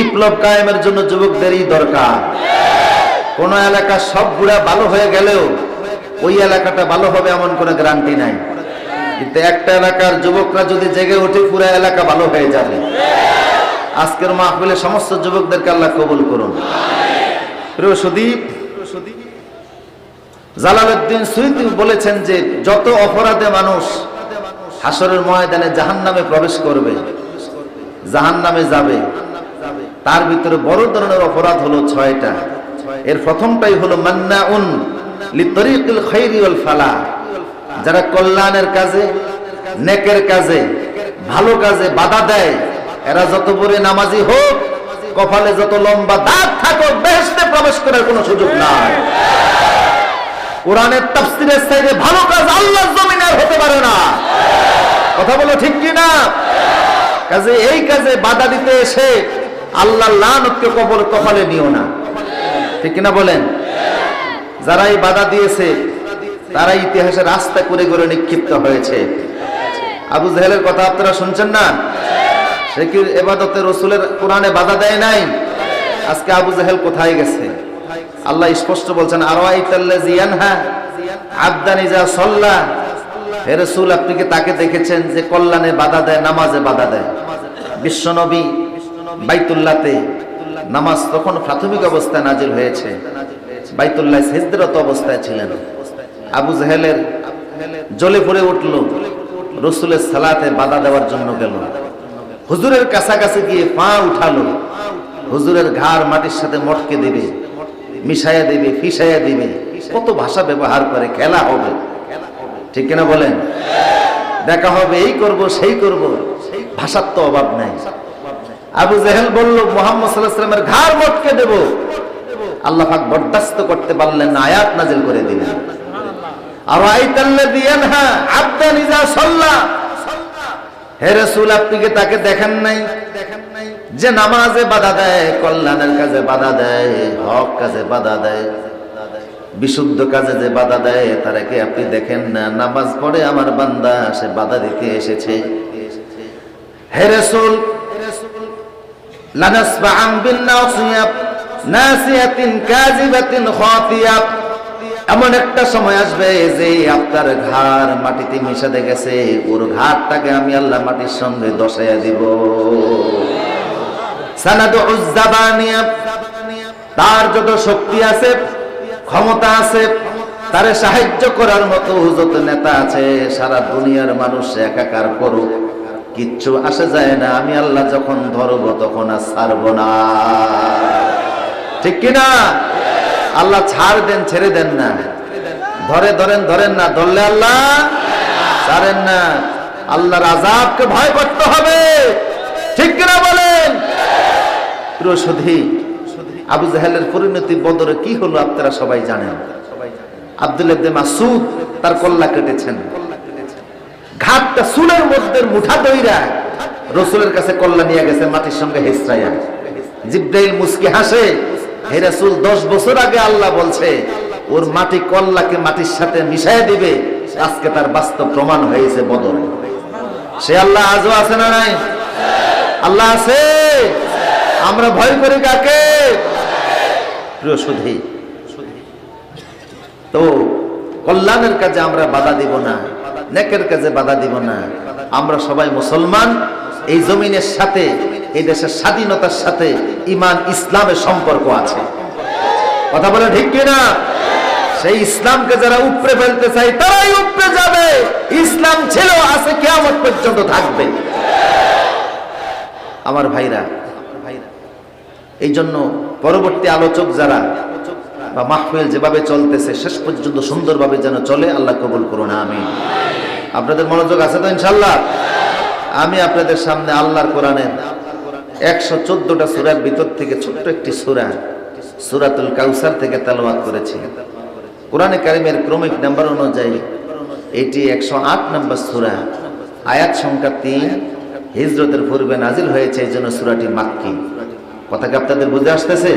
বিপ্লব কায়েমের জন্য যুবকদেরই দরকার। কোন এলাকা সব গুড়া ভালো হয়ে গেলেও ওই এলাকাটা ভালো হবে এমন কোনো গ্যারান্টি নাই। কিন্তু একটা এলাকার যুবকরা যদি জেগে ওঠে, পুরো এলাকা ভালো হয়ে যাবে। আজকের মাহফিলে সমস্ত যুবকদেরকে আল্লাহ কবুল করুন। প্রিয় সুদীপ বলেছেন যে যত অপরাধে মানুষ হাসরের ময়দানে জাহান্নামে প্রবেশ করবে, জাহান্নামে যাবে। তার ভিতরে বড় ধরনের অপরাধ হলো ছয়টা। এর প্রথমটাই হলো খাইরি ওয়াল ফালা যারা কল্যাণের কাজে, নেকের কাজে, ভালো কাজে বাধা দেয়, এরা যত বড় নামাজি হোক, কপালে যত লম্বা দাগ থাকুক, বেহেশতে প্রবেশ করার কোনো সুযোগ নাই। কোরআনের তাফসিরের সাইডে ভালো কাজ আল্লাহর জমিনে হতে পারে না। কথা বলো ঠিক কি না কাজে এই কাজে বাধা দিতে এসে আল্লাহ লানতকে কবর কপালে নিও না। ঠিক কিনা বলেন? যারা এই বাধা দিয়েছে তারা ইতিহাসে রাস্তা করে করে নিক্ষিপ্ত হয়েছে। আবু জাহেলের কথা আপনারা শুনছেন না? সে কি এবাদতে রসুলের কোরআনে বাধা দেয় নাই? আজকে আবু জাহেল কোথায় গেছে? আল্লাহ স্পষ্ট বলছেন আপনি কি তাকে দেখেছেন যে কল্যাণে বাধা দেয়, নামাজে বাধা দেয়? বিশ্বনবী বাইতুল্লাতে নামাজ তখন প্রাথমিক অবস্থায় নাজিল হয়েছে। বাইতুল্লাহ সেজদরত অবস্থায় ছিলেন। আবু জাহেলের জ্বলে পড়ে উঠল। রসুলের সালাতে বাধা দেওয়ার জন্য গেল। হুজুরের কাছাকাছি গিয়ে পা উঠালো। হুজুরের ঘাড় মাটির সাথে মটকে দেবে মিশাইয়া দেবে ফিসাইয়া দিবে। কত ভাষা ব্যবহার করে খেলা হবে। ঠিক কিনা বলেন? দেখা হবে এই করব সেই করব। ভাষার তো অভাব নাই। আবু জেহেল বলল, মোহাম্মদ সাল্লাহ সাল্লামের ঘাড় মটকে দেব। আল্লাহ পাক বরদাস্ত করতে পারলেন আয়াত নাজিল করে দিলেন। আপনি তাকে দেখেন নাই? যে নামাজে বাধা দেয়, কল্যাণের কাজে বাধা দেয়, হক কাজে বাধা দেয়, বিশুদ্ধ কাজে যে বাধা দেয়, তারা কি আপনি দেখেন না? নামাজ পড়ে আমার বান্দা, সে বাধা দিতে এসেছে। হে এমন একটা সময় আসবে যে আপনার ঘাড় মাটিতে মিশাতে গেছে, ওর ঘাড়টাকে আমি আল্লাহ মাটির সঙ্গে দশাইয়া দিব। তার যত শক্তি আছে, ক্ষমতা আছে, তারে সাহায্য করার মতো যত নেতা আছে, সারা দুনিয়ার মানুষ একাকার করুক। কিচ্ছু আসে যায় না। আমি আল্লাহ যখন ধরব তখন আর ছাড়ব না। ঠিক কিনা? আল্লাহ ছাড় দেন, ছেড়ে দেন না। ধরে, ধরেন ধরেন না। ধরলে আল্লাহ ছাড়েন না। আল্লাহর আজাবকে ভয় করতে হবে। ঠিক কিনা বলেন? প্রিয় আবু জাহেলের পরিণতি বদরে কি হলো আপনারা সবাই জানেন? আব্দুল মাসুদ তার কল্লা কেটেছেন। ঘাটটা চুলের মধ্যে মুঠা দইরা রসুলের কাছে কল্লা নিয়ে গেছে, মাটির সঙ্গে হেসরাইয়া। জিব্রাইল মুসকি হাসে, হে রাসূল, দশ বছর আগে আল্লাহ বলছে, ওর মাটি কল্লাকে মাটির সাথে মিশাই দিবে, আজকে তার বাস্তব প্রমাণ হয়েছে বদরে সে আল্লাহ আজও আছে না নাই? আল্লাহ আছে? আমরা ভয় করি কাকে? প্রিয় সুধী, তো কল্যাণের কাজে আমরা বাধা দিব না। নেকের কাজে বাধা দিব না। আমরা সবাই মুসলমান, এই জমিনের সাথে, এই দেশের স্বাধীনতার সাথে ইমান, ইসলামের সম্পর্ক আছে। কথা বলে ঠিক কিনা? সেই ইসলামকে যারা উপরে ফেলতে চাই তারাই উপরে যাবে। ইসলাম ছিল, আছে কেমন পর্যন্ত থাকবে। আমার ভাইরা, এই জন্য পরবর্তী আলোচক যারা বা মাহফিল যেভাবে চলতেছে, শেষ পর্যন্ত সুন্দরভাবে যেন চলে, আল্লাহ কবুল করুন আমি আপনাদের মনোযোগ আছে তো ইনশাল্লাহ আমি আপনাদের সামনে আল্লাহর কোরআনের একশো চোদ্দটা সুরার ভিতর থেকে ছোট্ট একটি সুরা, সুরাতুল কাউসার থেকে তালওয়াত করেছি। কোরআনে কারিমের ক্রমিক নাম্বার অনুযায়ী এটি একশো আট নম্বর সুরা। আয়াত সংখ্যা তিন, হিজরতের পূর্বে নাজিল হয়েছে, এই জন্য সুরাটি মাক্কি। কথা কি আপনাদের বুঝে আসতেছে?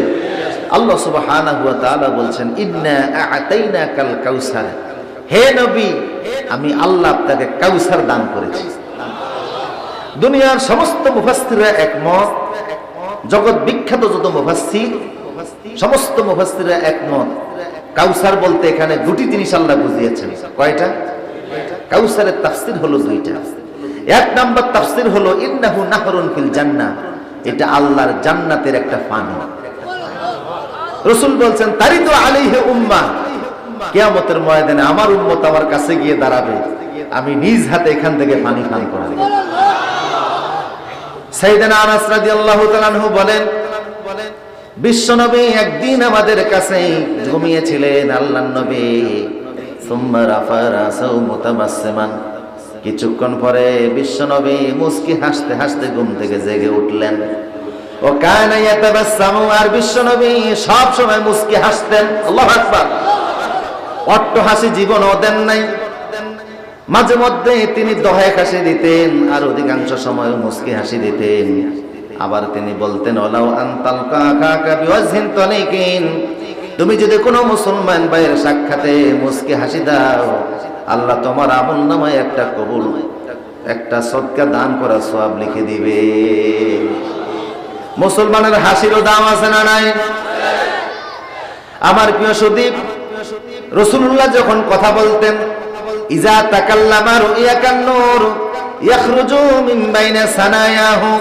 আল্লাহ সুবহানাহু ওয়া তাআলা বলছেন, ইন্না আ'তাইনাকাল কাউসার। হে নবী, আমি আল্লাহ আপনাকে কাউসার দান করেছি। দুনিয়ার সমস্ত মুফাসসিররা একমত, জগৎ বিখ্যাত যত মুফাসসির, সমস্ত মুফাসসিররা একমত। কাউসার বলতে এখানে দুটি জিনিস আল্লাহ বুঝিয়েছেন। কয়টা? কাউসারের তাফসির হলো দুইটা। এক নাম্বার তাফসির হলো, ইন্নাহু নাহরুন ফিল জান্নাহ। এটা আল্লাহর জান্নাতের একটা পানি রসুল বলছেন তারই তো আলাইহে উম্মা। কিয়ামতের ময়দানে আমার উম্মত আমার কাছে গিয়ে দাঁড়াবে। আমি নিজ হাতে এখান থেকে পানি পান করাবো নবী। কিছুক্ষণ পরে বিশ্বনবী মুস্কি হাসতে হাসতে ঘুম থেকে জেগে উঠলেন। ও কানা ইয়াতাবাসসামু আর বিশ্বনবী সব সময় মুস্কি হাসতেন। আল্লাহু আকবার। অট্ট হাসি জীবনও দেন নাই। মাঝে মধ্যে তিনি দহায় হাসি দিতেন, আর অধিকাংশ সময় মুস্কি হাসি দিতেন। আবার তিনি বলতেন ওলাও আনতাল কাকা বিওয়াজহিন তনিকিন তুমি যদি কোনো মুসলমান ভাইয়ের সাক্ষাতে মুস্কি হাসি দাও, আল্লাহ তোমার আমল নামায় একটা কবুল, একটা সদকা দান করা সওয়াব লিখে দিবে। মুসলমানের হাসিরও দাম আছে না নাই? আমার প্রিয় সুদীপ, রসুল্লাহ যখন কথা বলতেন, ইজা তাকাল্লামা রুইয়াকান নূর, ইয়াখরুজু মিন বাইনা সানায়াহু।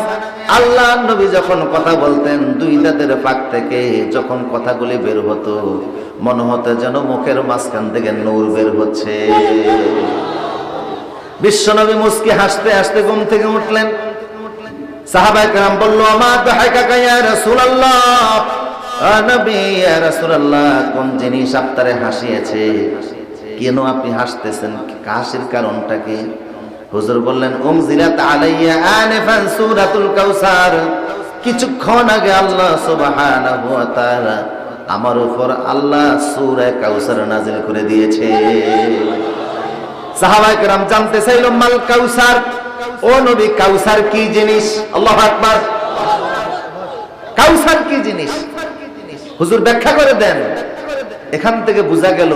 আল্লাহ নবী যখন কথা বলতেন, দুই দাঁতের ফাঁক থেকে যখন কথাগুলি বের হতো, মনে হতো যেন মুখের মাঝখান থেকে নূর বের হচ্ছে। বিশ্বনবী মুস্কি হাসতে হাসতে ঘুম থেকে উঠলেন। সাহাবায়ে কেরাম বলল আমার দাহাকা ইয়া রাসূলুল্লাহ? নবী, ইয়া রাসূলুল্লাহ, কোন জিনিস আপনারে হাসিয়েছে? কেন আপনি হাসতেছেন? হাসির কারণটা কি? হুজুর বললেন উম জিরাত আলাইয়া আনিফান সূরাতুল কাউসার। কিছুক্ষণ আগে আল্লাহ সুবহানাহু ওয়া তাআলা আমার উপর আল্লাহ সূরা কাউসার নাজিল করে দিয়েছে। সাহাবায়ে কেরাম জানতে চাইল, মাল কাউসার ও নবী, কাউসার কি জিনিস? আল্লাহ আকবার। কাউসার কি জিনিস? হুজুর, ব্যাখ্যা করে দেন। এখান থেকে বোঝা গেল,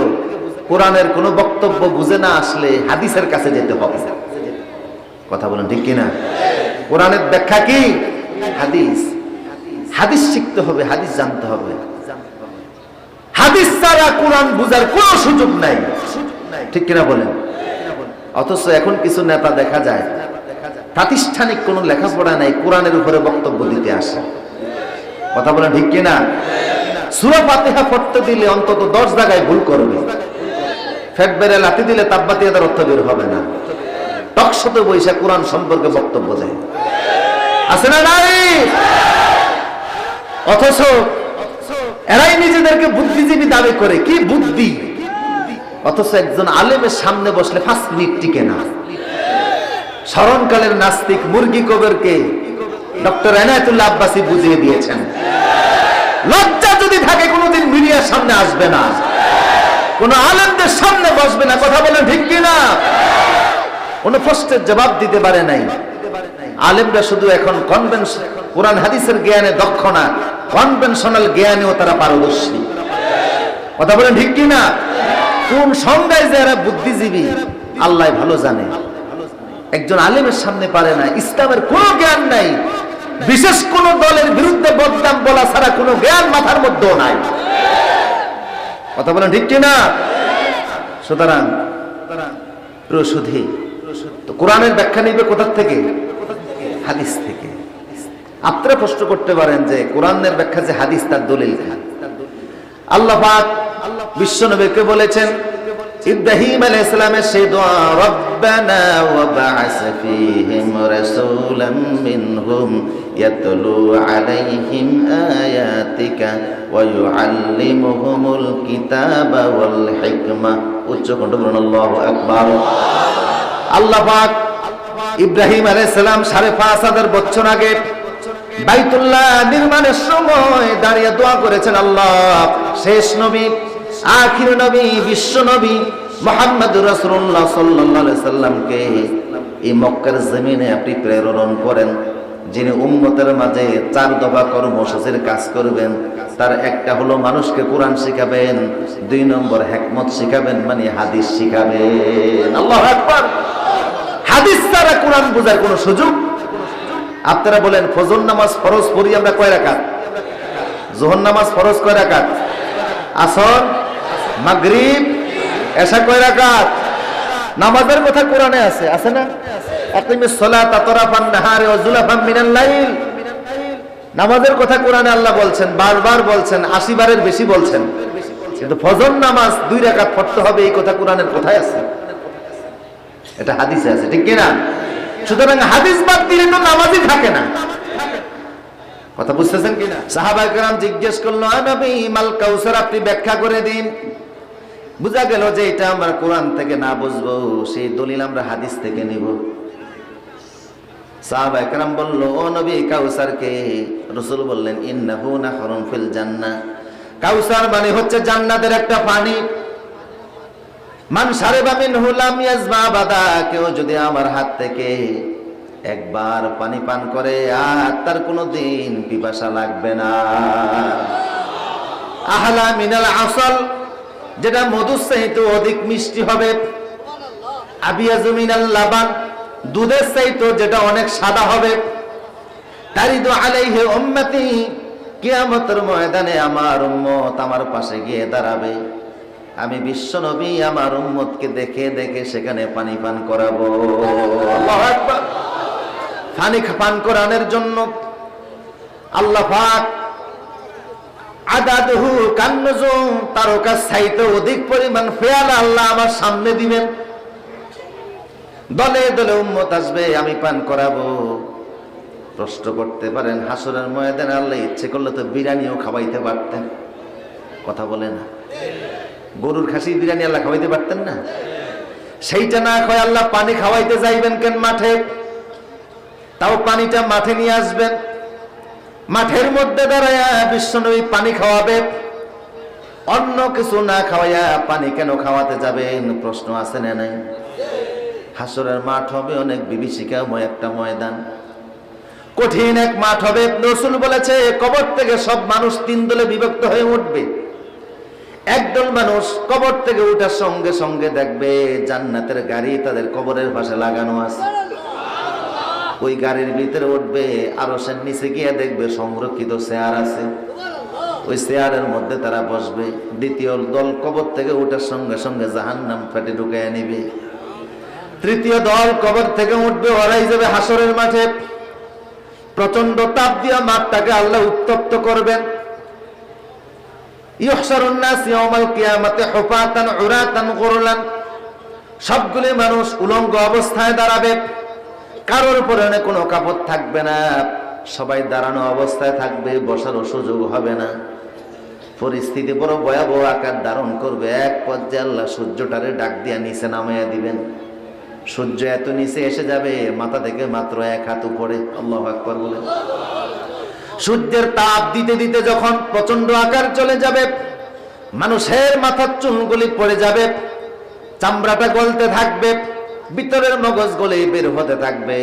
কোরআনের কোনো বক্তব্য বুঝে না আসলে হাদিসের কাছে যেতে হবে। কথা বলেন ঠিক কিনা? কোরআনের ব্যাখ্যা কি? হাদিস। হাদিস শিখতে হবে, হাদিস জানতে হবে। হাদিস ছাড়া কোরআন বুঝার কোনো সুযোগ নাই। ঠিক কিনা বলেন? অথচ এখন কিছু নেতা দেখা যায় প্রাতিষ্ঠানিক কোনো লেখাপড়া নাই, কোরআনের উপরে বক্তব্য দিতে আসে। কথা বলেন ঠিক কিনা? সুরা পড়তে দিলে অন্তত দশ জায়গায় ভুল করবে। ফেট বেড়ে লাঠি দিলে তাব্বাতিয়াদের অর্থ বের হবে না। টকশত বৈশা কোরআন সম্পর্কে বক্তব্য দেয়। আছে না নাই? অথচ এরাই নিজেদেরকে বুদ্ধিজীবী দাবি করে। কি বুদ্ধি? অথচ একজন আলেমের সামনে বসলে পাঁচ মিনিট টিকে না। স্মরণকালের নাস্তিক মুরগি কবরকে ডক্টর এনায়তুল্লাহ আব্বাসী বুঝিয়ে দিয়েছেন। লজ্জা যদি থাকে, কোনোদিন মিডিয়ার সামনে আসবে না। কোন আলেমদের সামনে বসবে না। কথা বলেন ঠিক কিনা? কোন প্রশ্নের জবাব দিতে পারে নাই। আলেমরা শুধু এখন কনভেনশন কোরআন হাদিসের জ্ঞানে দক্ষ না। কনভেনশনাল জ্ঞানেও তারা পারদর্শী। কথা বলেন ঠিক কিনা? কোন সংজ্ঞায় যারা বুদ্ধিজীবী, আল্লাহ ভালো জানে। একজন আলেমের সামনে পারে না। ইসলামের কোনো জ্ঞান নাই। বিশেষ কোন দলের বিরুদ্ধে বদনাম বলা ছাড়া কোনো জ্ঞান মাথার মধ্যেও নাই। কথা বলেন ঠিক কিনা? সুতরাং প্রসুধি তো কোরআনের ব্যাখ্যা নিবে কোথার থেকে? হাদিস থেকে। আপনারা প্রশ্ন করতে পারেন যে কোরআনের ব্যাখ্যা যে হাদিস, তার দলিল কি? আল্লাহ পাক বিশ্বনবীকে বলেছেন ইব্রাহিম আলাইহিস সালামের সেই দোয়া, রব্বানা ওয়া বা'আস ফীহিম রাসূলাম মিনহুম ইয়াতলু আলাইহিম আয়াতিকা ওয়া ইউআল্লিমুহুমুল কিতাবা ওয়াল হিকমা। উচ্চ কণ্ঠ বলুন, আল্লাহু আকবার। আল্লাহ পাক ইব্রাহিম আলাইহিস সালাম সাড়ে পাঁচ হাজার বছর আগে বাইতুল্লাহ নির্মাণের সময় দাঁড়িয়ে দোয়া করেছেন, আল্লাহ, শেষ নবী আখির নবী, বিশ্ব নবী মোহাম্মদ রাসূলুল্লাহ সাল্লাল্লাহু আলাইহি সাল্লামকে এই মক্কার জমিনে আপনি প্রেরণ করেন। যিনি উম্মতের মাঝে চার দফা কর্মসূচির কাজ করবেন, তার একটা হলো মানুষকে কোরআন শিখাবেন, দুই নম্বর হেকমত শিখাবেন মানে হাদিস শিখাবেন। হাদিস ছাড়া কোরআন বোঝার কোনো সুযোগ? আপনারা বলেন, ফজর নামাজ ফরজ পড়ি আমরা কয় রাকাত? জোহর নামাজ ফরজ কয় রাকাত? আসর? এসা কয় রাকাত? নামাজের কথা কোরআনে আছে আছে না? আকিমিস সালাতা তারাফান ওয়া মিনাল লাইল। নামাজের কথা কোরআনে আল্লাহ বলছেন, বারবার বলছেন, আশি বারের বেশি বলছেন। কিন্তু ফজর নামাজ দুই রাকাত পড়তে হবে, এই কথা কোরআনের কথায় আছে। এটা হাদিসে আছে, ঠিক কিনা? সুতরাং হাদিস বাদ দিলে তো নামাজই থাকে না। কথা বুঝতেছেন কিনা? সাহাবাই জিজ্ঞেস করল নবী, মাল কাউসার, আপনি ব্যাখ্যা করে দিন। বুঝা গেল যে এটা আমরা কোরআন থেকে না বুঝব, সেই দলিল আমরা হাদিস থেকে নিব। রসুল বললেন নাহরুন ফিল কাউসার মানে হচ্ছে একটা পানি। মান বাদা কেউ যদি আমার হাত থেকে একবার পানি পান করে, আর তার কোনো দিন পিপাসা লাগবে না। আহলা মিনাল আসল। যেটা মধুর চাইতে অধিক মিষ্টি হবে। আবিয়াজু মিনাল লাবান, দুধের চাইতে যেটা অনেক সাদা হবে। তারিদু আলাইহি উম্মতি, কিয়ামতের ময়দানে আমার উম্মত আমার পাশে গিয়ে দাঁড়াবে। আমি বিশ্ব নবী, আমার উম্মতকে দেখে দেখে সেখানে পানি পান করাবো। পানি পান করানোর জন্য আল্লাহ পাক আদাদহু কান্নজুম, তারকা সাইতে অধিক পরিমাণ ফেয়াল আল্লাহ আমার সামনে দিবেন। দলে দলে উম্মত আসবে, আমি পান করাবো। প্রশ্ন করতে পারেন, হাসরের ময়দানে আল্লাহ ইচ্ছে করলে তো বিরিয়ানিও খাওয়াইতে পারতেন। কথা বলে না। গরুর খাসি বিরিয়ানি আল্লাহ খাওয়াইতে পারতেন না? সেইটা না খায় আল্লাহ পানি খাওয়াইতে যাইবেন কেন মাঠে? তাও পানিটা মাঠে নিয়ে আসবেন। মাঠের মধ্যে দাঁড়ায়া বিশ্বনবী পানি খাওয়াবে। অন্য কিছু না খাওয়াইয়া পানি কেন খাওয়াতে যাবেন? প্রশ্ন আছে না নাই? হাসরের মাঠ হবে অনেক বিভীষিকাময় একটা ময়দান। কঠিন এক মাঠ হবে। রসুল বলেছে, কবর থেকে সব মানুষ তিন দলে বিভক্ত হয়ে উঠবে। একদল মানুষ কবর থেকে উঠার সঙ্গে সঙ্গে দেখবে জান্নাতের গাড়ি তাদের কবরের পাশে লাগানো আছে। ওই গাড়ির ভিতরে উঠবে আরও সে নিচে গিয়ে দেখবে সংরক্ষিত চেয়ার আছে। ওই চেয়ারের মধ্যে তারা বসবে। দ্বিতীয় দল কবর থেকে উঠার সঙ্গে সঙ্গে জাহান নাম ফেটে ঢুকাইয়া নিবে। তৃতীয় দল কবর থেকে উঠবে, ওরাই যাবে হাসরের মাঠে। প্রচণ্ড তাপ দিয়া মাঠটাকে আল্লাহ উত্তপ্ত করবেন। সবগুলি মানুষ উলঙ্গ অবস্থায় দাঁড়াবে। কারোর পরনে কোনো কাপড় থাকবে না। সবাই দাঁড়ানো অবস্থায় থাকবে, বসারও সুযোগ হবে না। পরিস্থিতি বড় ভয়াবহ আকার ধারণ করবে। এক পর্যায়ে আল্লাহ সূর্যটারে ডাক দিয়া নিচে নামাইয়া দিবেন। সূর্য এত নিচে এসে যাবে, মাথা থেকে মাত্র এক হাত উপরে। আল্লাহ আকবর বলে। সূর্যের তাপ দিতে দিতে যখন প্রচণ্ড আকার চলে যাবে, মানুষের মাথার চুলগুলি পড়ে যাবে, চামড়াটা গলতে থাকবে ভিতরের মগজ গলে বের হতে থাকবে।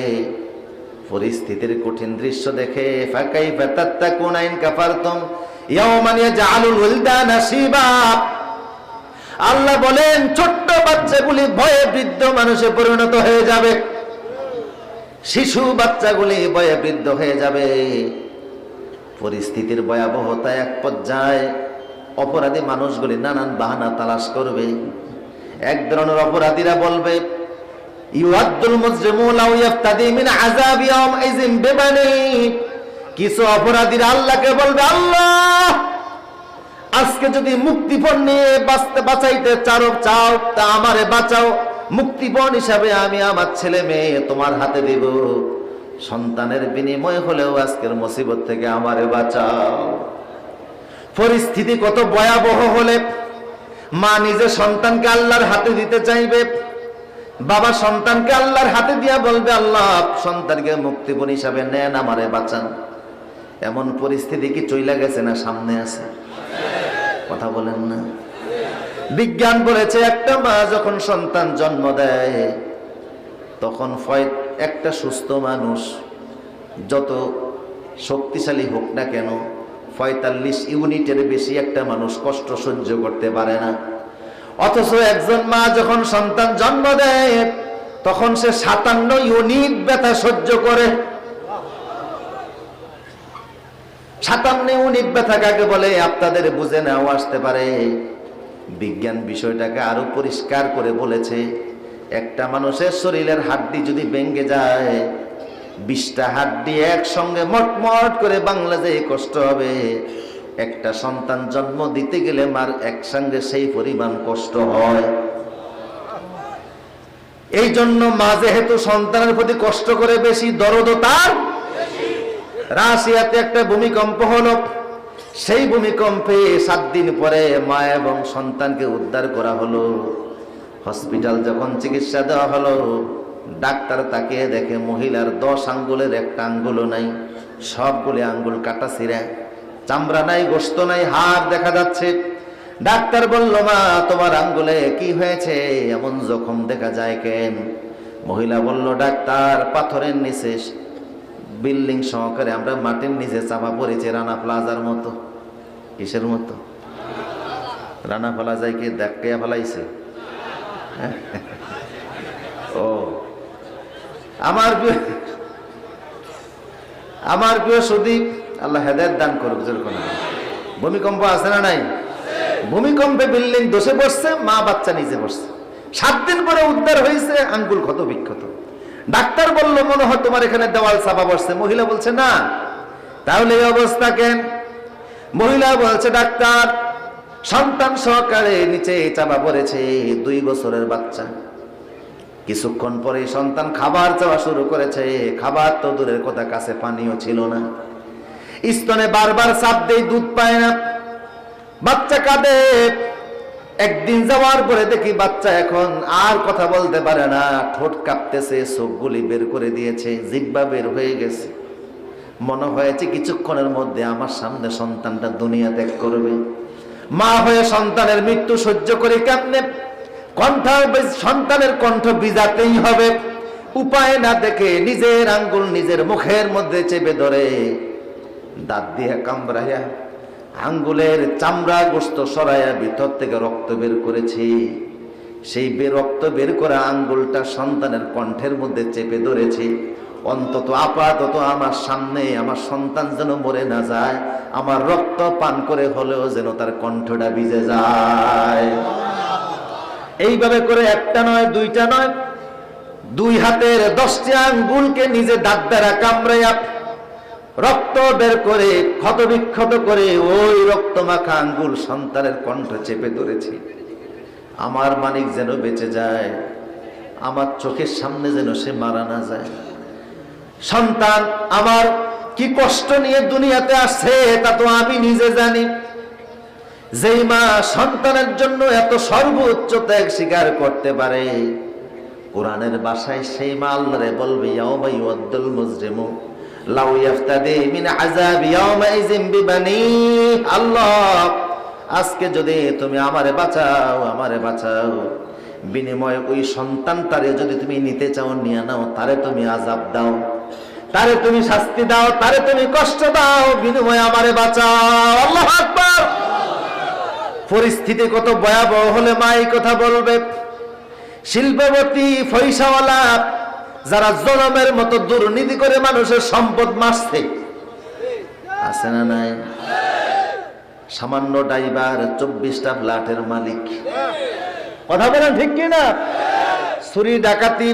পরিস্থিতির কঠিন দৃশ্য দেখে ফাকাই ফাতাত্তা কোন আইন কাপারতম কাফারতম। ইয়াওমান ইয়াজআলুল উলদানা শিবা আল্লাহ বলেন, ছোট্ট বাচ্চাগুলি ভয়ে বৃদ্ধ মানুষে পরিণত হয়ে যাবে। শিশু বাচ্চাগুলি ভয়ে বৃদ্ধ হয়ে যাবে। পরিস্থিতির ভয়াবহতা এক পর্যায়ে অপরাধী মানুষগুলি নানান বাহানা তালাশ করবে। এক ধরনের অপরাধীরা বলবে কিছু অপরাধীরা আল্লাহকে বলবে, আল্লাহ, আজকে যদি মুক্তিপণ নিয়ে বাঁচতে, বাঁচাইতে চারো, চাও, তা আমারে বাঁচাও। মুক্তিপণ হিসাবে আমি আমার ছেলে মেয়ে তোমার হাতে দিব। সন্তানের বিনিময় হলেও আজকের মুসিবত থেকে আমারে বাঁচাও। পরিস্থিতি কত ভয়াবহ হলে মা নিজে সন্তানকে আল্লাহর হাতে দিতে চাইবে। বাবা সন্তানকে আল্লাহর হাতে দিয়া বলবে, আল্লাহ, সন্তানকে মুক্তিপণ হিসাবে নেন আমারে বাঁচান। এমন পরিস্থিতি কি চইলা গেছে না সামনে আছে? কথা বলেন না। বিজ্ঞান বলেছে, একটা মা যখন সন্তান জন্ম দেয়, তখন একটা সুস্থ মানুষ যত শক্তিশালী হোক না কেন, পঁয়তাল্লিশ ইউনিটের বেশি একটা মানুষ কষ্ট সহ্য করতে পারে না। অথচ একজন মা যখন সন্তান জন্ম দেয়, তখন সে সাতান্ন ইউনিট ব্যথা সহ্য করে। সাতান্ন ইউনিট ব্যথা কাকে বলে? আপনাদের বুঝে নাও আসতে পারে। বিজ্ঞান বিষয়টাকে আরও পরিষ্কার করে বলেছে, একটা মানুষের শরীরের হাড্ডি যদি ভেঙে যায়, বিশটা হাড্ডি একসঙ্গে মটমট করে বাংলাদেশে কষ্ট হবে। একটা সন্তান জন্ম দিতে গেলে মার একসঙ্গে সেই পরিমাণ কষ্ট হয়। এই জন্য মা যেহেতু সন্তানের প্রতি কষ্ট করে বেশি দরদ তার রাশিয়াতে একটা ভূমিকম্প হলো। সেই ভূমিকম্পে সাত দিন পরে মা এবং সন্তানকে উদ্ধার করা হলো। হসপিটাল যখন চিকিৎসা দেওয়া হলো, ডাক্তার তাকে দেখে মহিলার দশ আঙ্গুলের একটা আঙ্গুলও নাই। সবগুলি আঙ্গুল কাটা ছিঁড়া। চামড়া নাই, গোস্ত নাই, হাড় দেখা যাচ্ছে। ডাক্তার বলল, মা, তোমার আঙ্গুলে কি হয়েছে? এমন জখম দেখা যায় কেন? মহিলা বলল, ডাক্তার, পাথরের নিচে বিল্ডিং সহকারে আমরা মাটির নিচে চাপা পড়েছি, রানা প্লাজার মতো। কিসের মতো? রানা প্লাজায় কি দেখতে ফেলাইছে? ও। আমার প্রিয় আমার প্রিয় সুদীপ আল্লাহ হেদায়ত দান করুক যেরকম ভূমিকম্প আছে না নাই? ভূমিকম্পে বিল্ডিং দোষে বসছে মা বাচ্চা নিচে বসছে সাত দিন পরে উদ্ধার হয়েছে, আঙ্গুল ক্ষত বিক্ষত ডাক্তার বলল, মনে হয় তোমার এখানে দেওয়াল চাপা বসছে মহিলা বলছে, না। তাহলে এই অবস্থা কেন? মহিলা বলছে, ডাক্তার, সন্তান সহকারে নিচে চাপা পড়েছে, দুই বছরের বাচ্চা। কিছুক্ষণ পরে সন্তান খাবার চাওয়া শুরু করেছে। খাবার তো দূরের কথা, কাছে পানিও ছিল না। স্তনে বারবার চাপ দেই, দুধ পায় না। বাচ্চা কাঁদে। একদিন যাওয়ার পরে দেখি বাচ্চা এখন আর কথা বলতে পারে না। ঠোঁট কাঁপতেছে, চোখগুলি বের করে দিয়েছে জিব্বা বের হয়ে গেছে। মনে হয়েছে কিছুক্ষণের মধ্যে আমার সামনে সন্তানটা দুনিয়া ত্যাগ করবে। মা হয়ে সন্তানের মৃত্যু সহ্য করে কেমনে? কণ্ঠ সন্তানের কণ্ঠ বিজাতেই হবে। উপায় না দেখে নিজের আঙ্গুল নিজের মুখের মধ্যে চেপে ধরে। দাঁত দিয়ে কামড়াইয়া আঙ্গুলের চামড়া গোস্ত সরাইয়া ভিতর থেকে রক্ত বের করেছি। সেই বে রক্ত বের করা আঙ্গুলটা সন্তানের কণ্ঠের মধ্যে চেপে ধরেছি। অন্তত আপাতত আমার সামনে আমার সন্তান যেন মরে না যায়, আমার রক্ত পান করে হলেও যেন তার কণ্ঠটা ভিজে যায়। এইভাবে করে একটা নয়, দুইটা নয়, দুই হাতের দশটি আঙ্গুলকে নিজে দাঁত দ্বারা কামড়াইয়া রক্ত বের করে ক্ষত বিক্ষত করে ওই রক্ত মাখা আঙ্গুল সন্তানের কণ্ঠ চেপে ধরেছি। আমার মানিক যেন বেঁচে যায়, আমার চোখের সামনে যেন সে মারা না যায়। সন্তান, আমার কি কষ্ট নিয়ে দুনিয়াতে আসছে, তা তো আমি নিজে জানি। যেই মা সন্তানের জন্য এত সর্বোচ্চ ত্যাগ স্বীকার করতে পারে, কোরআনের বাসায় সেই মা আল্লাহরে বলবে ইয়াউমাই ওয়াদ্দুল মুজরিমু লাউ আল্লাহ, আজকে যদি তুমি আমারে বাঁচাও আমারে বাঁচাও, বিনিময়ে ওই সন্তান তারে যদি তুমি নিতে চাও, নিয়ে নাও, তারে তুমি আজাব দাও, তারে তুমি শাস্তি দাও, তারে তুমি কষ্ট দাও, বিনিময়ে আমারে বাঁচাও, আল্লাহ পরিস্থিতি কত ভয়াবহ হলে মা কথা বলবে। শিল্পবতী পয়সাওয়ালা যারা জনমের মতো দুর্নীতি করে মানুষের সম্পদ মারছে। আছে না নাই? সামান্য ড্রাইভার, চব্বিশটা ফ্ল্যাটের মালিক। কথা বলেন ঠিক কিনা? চুরি, ডাকাতি,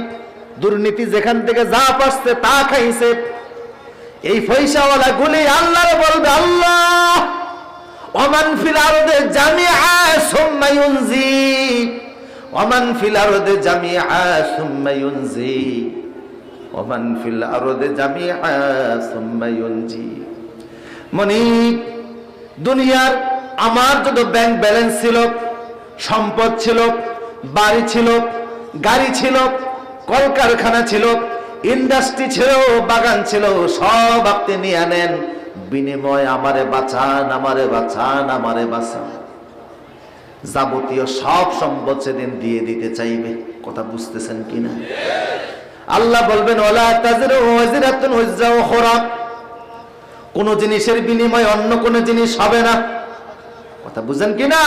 দুর্নীতি যেখান থেকে যা পাচ্ছে তা খাইছে। এই পয়সাওয়ালা গুলি আল্লাহরে বলবে, আল্লাহ, ওমান ফিল আরদে জামিআ সুম্মা ইউনজি। ওমান ফিল আরদে জামিআ সুম্মা ইউনজি। ওমান ফিল আরদে জামিআ সুম্মা ইউনজি। মনি, দুনিয়ার আমার যত ব্যাংক ব্যালেন্স ছিল, সম্পদ ছিল, বাড়ি ছিল, গাড়ি ছিল, কলকারখানা ছিল, ইন্ডাস্ট্রি ছিল, বাগান ছিল, সব আপনি নিয়ে নেন। বিনিময় আমারে বাঁচান আমারে বাঁচান আমারে বাঁচান। যাবতীয় সব সম্পদ সেদিন দিয়ে দিতে চাইবে। কথা বুঝতেছেন কিনা? আল্লাহ বলবেন কোন জিনিসের বিনিময় অন্য কোন জিনিস হবে না। কথা বুঝেন কিনা?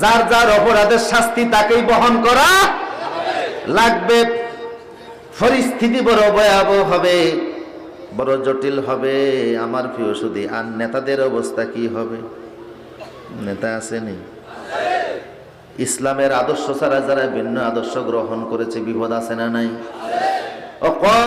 যার যার অপরাধের শাস্তি তাকেই বহন করা লাগবে। পরিস্থিতি বড় ভয়াবহ হবে, বড় জটিল হবে। আমার প্রিয় সুদী, আর নেতাদের অবস্থা কি হবে? নেতা আসেনি। ইসলামের আদর্শ ছাড়া যারা ভিন্ন আদর্শ গ্রহণ করেছে বিপদ আছে না নাই?